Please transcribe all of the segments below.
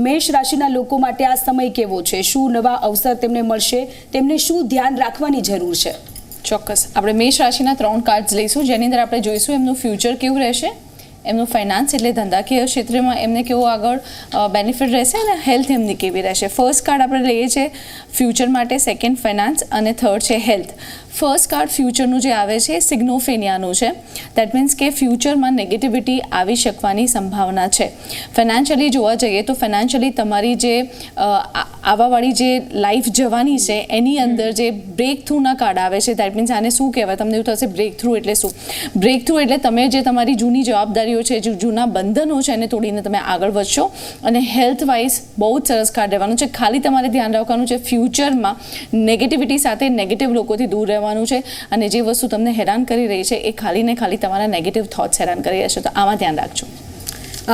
મેષ રાશિના લોકો માટે આ સમય કેવો છે? શું નવા અવસર તેમને મળશે? તેમને શું ધ્યાન રાખવાની જરૂર છે? ચોક્કસ. આપણે મેષ રાશિના ત્રણ કાર્ડ્સ લઈશું. જેની અંદર આપણે જોઈશું એમનું ફ્યુચર કેવું રહેશે. એમનું ફાઇનાન્સ એટલે ધંધાકીય ક્ષેત્રમાં એમને કેવો આગળ બેનિફિટ રહેશે અને હેલ્થ એમની કેવી રહેશે? ફર્સ્ટ કાર્ડ આપણે લઈએ છીએ ફ્યુચર માટે સેકન્ડ ફાઇનાન્સ અને થર્ડ છે હેલ્થ ફર્સ્ટ કાર્ડ ફ્યુચરનું જે આવે છે, સિગ્નોફેનિયાનું છે. દેટ મીન્સ કે ફ્યુચરમાં નેગેટિવિટી આવી શકવાની સંભાવના છે. ફાઇનાન્શિયલી જોવા જઈએ તો ફાઇનાન્શિયલી તમારી જે આવાવાળી જે લાઈફ જવાની છે, એની અંદર જે બ્રેક થ્રુના કાર્ડ આવે છે દેટ મીન્સ આને શું કહેવાય? તમને એવું થશે બ્રેક થ્રુ એટલે શું? બ્રેક થ્રુ એટલે તમે જે તમારી જૂની જવાબદારીઓ છે જે જૂના બંધનો છે એને તોડીને તમે આગળ વધશો. અને હેલ્થ વાઇઝ બહુ જ સરસ કાર્ડ રહેવાનું છે. ખાલી તમારે ધ્યાન રાખવાનું છે ફ્યુચરમાં નેગેટિવિટી સાથે નેગેટિવ લોકોથી દૂર રહેવાનું છે. અને જે વસ્તુ તમને હેરાન કરી રહી છે એ ખાલી ને ખાલી તમારા નેગેટિવ થોટ્સ હેરાન કરી રહ્યા છે. તો આમાં ધ્યાન રાખજો.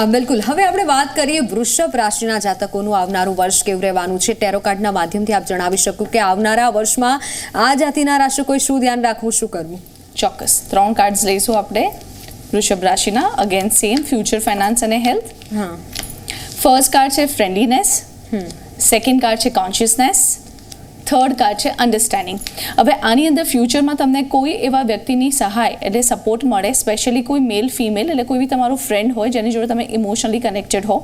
બિલકુલ. હવે આપણે વાત કરીએ વૃષભ રાશિના જાતકોનું. આવનારું વર્ષ કેવું રહેવાનું છે? ટેરો કાર્ડના માધ્યમથી આપ જણાવી શકો કે આવનારા વર્ષમાં આ જાતિના રાશિકોએ શું ધ્યાન રાખવું શું કરવું? ચોક્કસ. ત્રણ કાર્ડ્સ લઈશું આપણે. વૃષભ રાશિના અગેન સેમ ફ્યુચર ફાઇનાન્સ અને હેલ્થ હા. ફર્સ્ટ કાર્ડ છે ફ્રેન્ડલીનેસ સેકન્ડ કાર્ડ છે કોન્શિયસનેસ થર્ડ કાર્ડ છે અન્ડરસ્ટેન્ડિંગ હવે આની અંદર ફ્યુચરમાં તમને કોઈ એવા વ્યક્તિની સહાય એટલે સપોર્ટ મળે સ્પેશિયલી કોઈ મેલ ફિમેલ એટલે કોઈ બી તમારું ફ્રેન્ડ હોય જેની જોડે તમે ઇમોશનલી કનેક્ટેડ હો,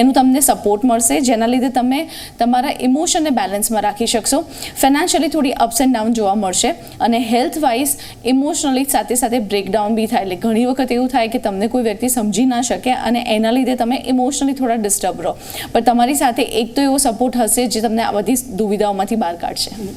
એનું તમને સપોર્ટ મળશે, જેના લીધે તમે તમારા ઇમોશનને બેલેન્સમાં રાખી શકશો. ફાઇનાન્શિયલી થોડી અપ્સ એન્ડ ડાઉન જોવા મળશે અને હેલ્થ વાઇઝ ઇમોશનલી સાથે સાથે બ્રેકડાઉન બી થાય. એટલે ઘણી વખત એવું થાય કે તમને કોઈ વ્યક્તિ સમજી ના શકે અને એના લીધે તમે ઇમોશનલી થોડા ડિસ્ટર્બ રહો. પણ તમારી સાથે એક તો એવો સપોર્ટ હશે જે તમને આ બધી દુવિધાઓમાંથી બહાર કાઢશે starts.